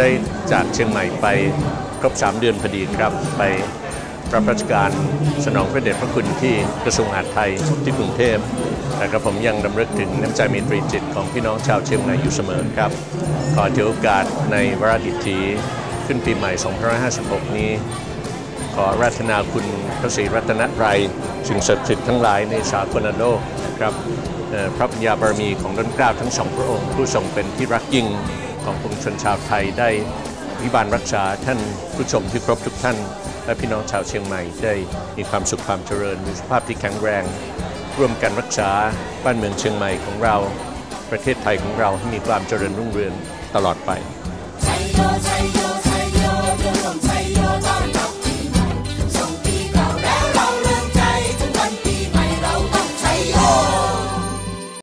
ได้จากเชียงใหม่ไปครบ 3 เดือนพอดีครับ ไปรับราชการสนองพระเดชพระคุณที่กระทรวงมหาดไทยที่กรุงเทพแต่กระผมยังดำลึกถึงน้ำใจเมตรีจิตของพี่น้องชาวเชียงใหม่อยู่เสมอครับ ขอถือโอกาสในวาระดิถีขึ้นปีใหม่ 2556 นี้ ขอราธนาคุณพระศรีรัตนตรัยสิ่งศักดิ์สิทธิ์ทั้งหลายในสากลโลกครับพระปัญญาบารมีของด้นกล้าทั้งสองพระองค์ ผู้ทรงเป็นที่รักยิ่ง ของปวงชนชาวไทยได้วิบาลรักษาท่านผู้ชมที่ครบทุกท่าน และพี่น้องชาวเชียงใหม่ได้มีความสุขความเจริญมีสุขภาพที่แข็งแรง ร่วมกันรักษาบ้านเมืองเชียงใหม่ของเรา ประเทศไทยของเราให้มีความเจริญรุ่งเรืองตลอดไป